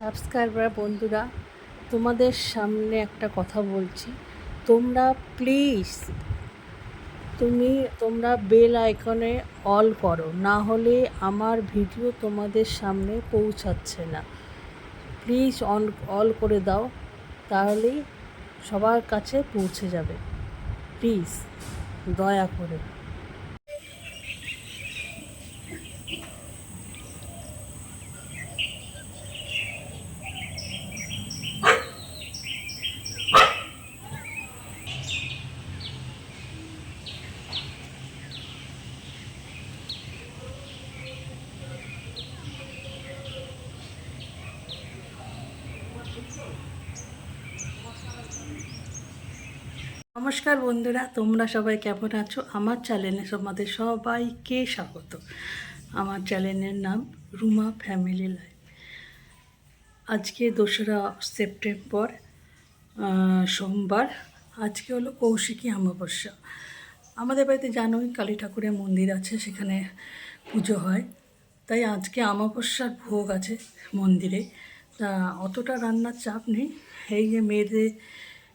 Subscriber বন্ধুরা, তোমাদের সামনে একটা কথা বলছি। তোমরা প্লিজ তুমি, তোমরা বেল আইকনে অল করো, না হলে আমার ভিডিও তোমাদের সামনে পৌঁছাচ্ছে না। প্লিজ অন অল করে দাও, তাহলেই সবার কাছে পৌঁছে যাবে। প্লিজ দয়া করে। নমস্কার বন্ধুরা, তোমরা সবাই কেমন আছো? আমার চ্যানেলে তোমাদের সবাইকে স্বাগত। আমার চ্যানেলের নাম রুমা ফ্যামিলি লাইফ। আজকে দোসরা সেপ্টেম্বর সোমবার, আজকে হলো কৌশিকী অমাবস্যা। আমাদের বাড়িতে জানোই, কালী ঠাকুরের মন্দির আছে, সেখানে পুজো হয়। তাই আজকে অমাবস্যার ভোগ আছে মন্দিরে। তা অতটা রান্নার চাপ নেই। এই যে মেয়েদের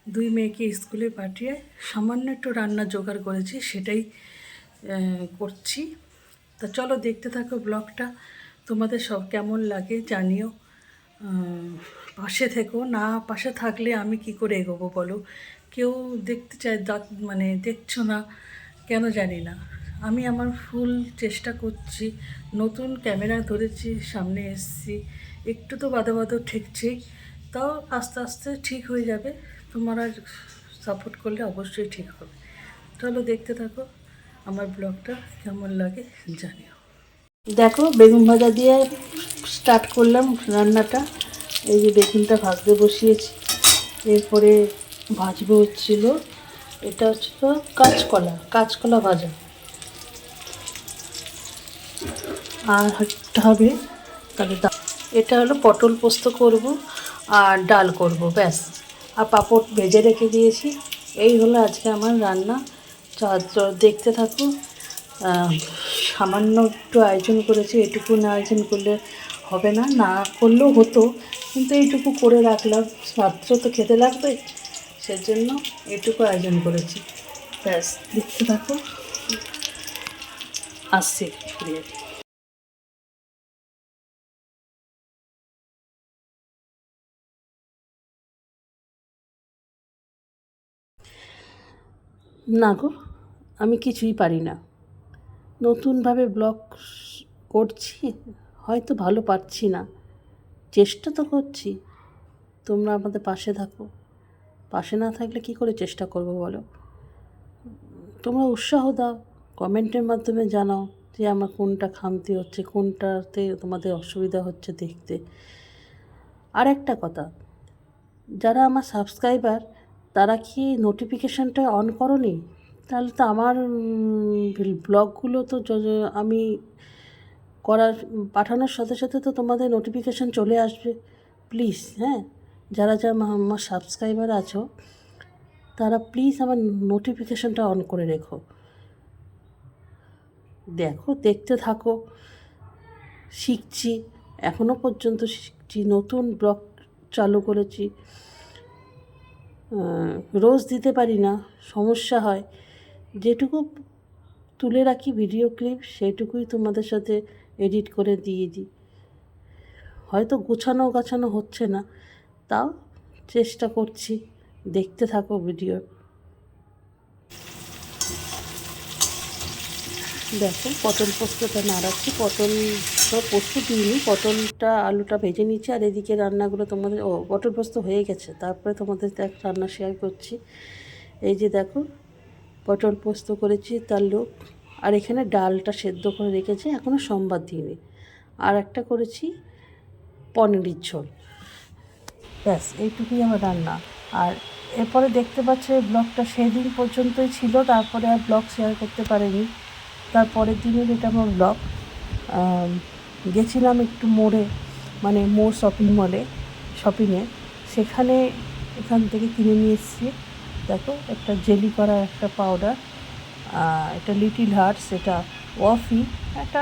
দুই মেয়েকে স্কুলে পাঠিয়ে সামান্য একটু রান্না জোগাড় করেছি, সেটাই করছি। তা চলো দেখতে থাকো ব্লগটা। তোমাদের সব কেমন লাগে জানিও। পাশে থেকো। না, পাশে থাকলে আমি কি করে এগোবো বলো? কেউ দেখতে চায় মানে দেখছ না, কেন জানি না। আমি আমার ফুল চেষ্টা করছি, নতুন ক্যামেরা ধরেছি, সামনে এসেছি। একটু তো বাধা বাধা ঠেকছি তাও আস্তে আস্তে ঠিক হয়ে যাবে। তোমরা সাপোর্ট করলে অবশ্যই ঠিক হবে। চলো দেখতে থাকো, আমার ব্লগটা কেমন লাগে জানিও। দেখো, বেগুন ভাজা দিয়ে স্টার্ট করলাম রান্নাটা। এই যে বেগুনটা ভাজতে বসিয়েছি। এরপরে ভাজবো হচ্ছিল, এটা হচ্ছিল কাঁচকলা কাঁচকলা ভাজা। আর হবে, তাহলে এটা হলো পটল পোস্ত করব আর ডাল করব, ব্যাস। আর পাঁপড় ভেজে রেখে দিয়েছি। এই হলো আজকে আমার রান্না। দেখতে থাকো আহ, সামান্য একটু আয়োজন করেছি এটুকু না আয়োজন করলে হবে না। না করলেও হতো কিন্তু এইটুকু করে রাখলাম। রাত্র তো খেতে লাগবে সেজন্য এটুকু আয়োজন করেছি। ব্যাস দেখতে থাকো। আসছি না গো, আমি কিছুই পারি না। নতুনভাবে ব্লগ করছি, হয়তো ভালো পারছি না। চেষ্টা তো করছি, তোমরা আমাদের পাশে থাকো। পাশে না থাকলে কি করে চেষ্টা করব বলো? তোমরা উৎসাহ দাও, কমেন্টের মাধ্যমে জানাও যে আমার কোনটা খামতি হচ্ছে, কোনটাতে তোমাদের অসুবিধা হচ্ছে দেখতে। আর একটা কথা, যারা আমার সাবস্ক্রাইবার তারা কি নোটিফিকেশানটা অন করনি? তাহলে তো আমার ব্লগগুলো তো আমি করার পাঠানোর সাথে সাথে তো তোমাদের নোটিফিকেশান চলে আসবে। প্লিজ হ্যাঁ? যারা যারা আমার সাবস্ক্রাইবার আছো, তারা প্লিজ আমার নোটিফিকেশানটা অন করে রেখো। দেখো, দেখতে থাকো। শিখছি। এখনও পর্যন্ত শিখছি। নতুন ব্লগ চালু করেছি। রোজ দিতে পারি না, সমস্যা হয়। যেটুকু তুলে রাখি ভিডিও ক্লিপ সেটুকুই তোমাদের সাথে এডিট করে দিয়ে দিই। হয়তো গোছানো গাছানো হচ্ছে না, তাও চেষ্টা করছি, দেখতে থাকো ভিডিও দেখো, পটল পোস্তটা নাড়াচ্ছি। পটল তো পোস্ত দিইনি, পটলটা, আলুটা ভেজে নিচ্ছি আর এদিকে রান্নাগুলো তোমাদের, ও, পটল পোস্ত হয়ে গেছে। তারপরে তোমাদের দেখ, রান্না শেয়ার করছি। এই যে দেখো, পটল পোস্ত করেছি, তার লোক, আর এখানে ডালটা সেদ্ধ করে রেখেছি এখনও সোমবার দিইনি। আর একটা করেছি, পনিরের ঝোল। ব্যাস, এইটুকুই আমার রান্না। আর এরপরে দেখতে পাচ্ছ ব্লগটা সেদিন পর্যন্তই ছিল, তারপরে আর ব্লগ শেয়ার করতে পারিনি। তারপরের দিনের এটা আমার ব্লগ গেছিলাম একটু মোড়ে মানে মোড় শপিং মলে শপিংয়ে সেখানে এখান থেকে কিনে নিয়ে এসেছি। দেখো, একটা জেলি করা একটা পাউডার এটা লিটিল হার্টস এটা ওয়াফি একটা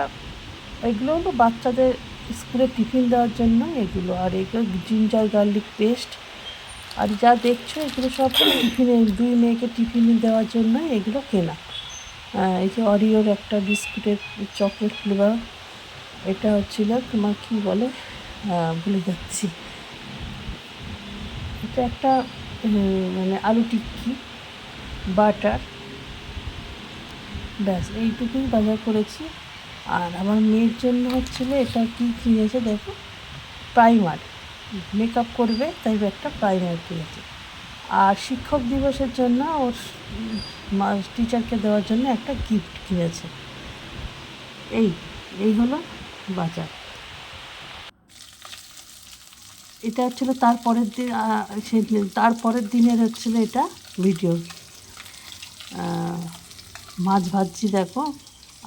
এগুলো হলো বাচ্চাদের স্কুলে টিফিন দেওয়ার জন্য এগুলো। আর এগুলো জিঞ্জার গার্লিক পেস্ট আর যা দেখছ, এগুলো সব টিফিনে দুই মেয়েকে টিফিনে দেওয়ার জন্য এগুলো কেনা। এই যে অরিওর একটা বিস্কুটের চকলেট ফ্লেভার এটা হচ্ছিল তোমার কি বলে? ভুলে যাচ্ছি। এটা একটা মানে আলু টিক্কি, বাটার, ব্যাস, এইটুকুই বাজার করেছি। আর আমার মেয়ের জন্য হচ্ছিল এটা কি কিনেছে দেখো? প্রাইমার মেকআপ করবে, তাই একটা প্রাইমার কিনেছে। আর শিক্ষক দিবসের জন্য ওর টিচারকে দেওয়ার জন্য একটা গিফট কিনেছে। এই এই হলো বাজার। এটা হচ্ছিল তারপরের দিন সেদিন তারপরের দিনের হচ্ছিল এটা ভিডিও মাছ ভাজছি দেখো,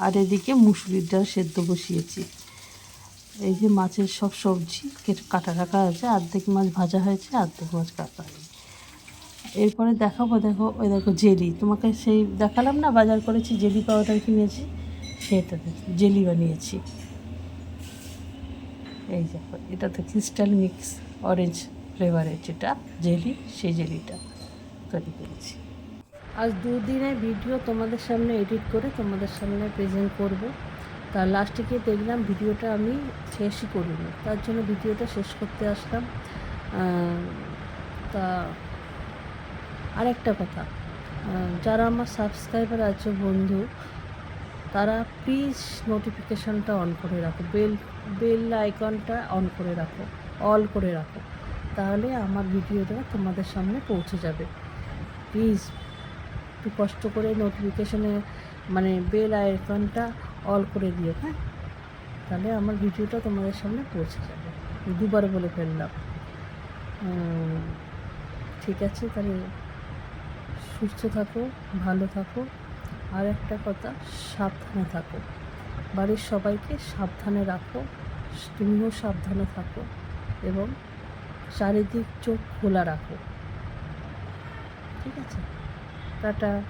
আর এদিকে মুসুরির ডাল সেদ্ধ বসিয়েছি। এই যে মাছের সব সবজি, কেটে কাটা রাখা আছে অর্ধেক মাছ ভাজা হয়েছে, অর্ধেক মাছ কাটা হয়নি এরপরে দেখাবো দেখো ওই দেখো জেলি। তোমাকে সেই দেখালাম না বাজার করেছি জেলি পাউডার কিনেছি সেটা জেলি বানিয়েছি। এই দেখো এটা তো ক্রিস্টাল মিক্স অরেঞ্জ ফ্লেভারের যেটা জেলি সেই জেলিটা তৈরি করেছি। আজ দুদিনের ভিডিও তোমাদের সামনে এডিট করে তোমাদের সামনে প্রেজেন্ট করব। তার লাস্টে গিয়ে দেখলাম ভিডিওটা আমি শেষই করিনি তার জন্য ভিডিওটা শেষ করতে আসলাম। আহ, তা আরেকটা কথা যারা আমার সাবস্ক্রাইবার আছে বন্ধু, তারা প্লিজ নোটিফিকেশানটা অন করে রাখো বেল বেল আইকনটা অন করে রাখো অল করে রাখো, তাহলে আমার ভিডিওটা তোমাদের সামনে পৌঁছে যাবে। প্লিজ একটু কষ্ট করে নোটিফিকেশানে মানে বেল আইকনটা অল করে দিও হ্যাঁ? তাহলে আমার ভিডিওটা তোমাদের সামনে পৌঁছে যাবে। দুবার বলে ফেললাম। ঠিক আছে, তাহলে সুস্থ থাকো, ভালো থাকো। আর একটা কথা, সাবধানে থাকো। বাড়ির সবাইকে সাবধানে রাখো, তুমিও সাবধানে থাকো এবং চারিদিক চোখ খোলা রাখো। ঠিক আছে? টাটা।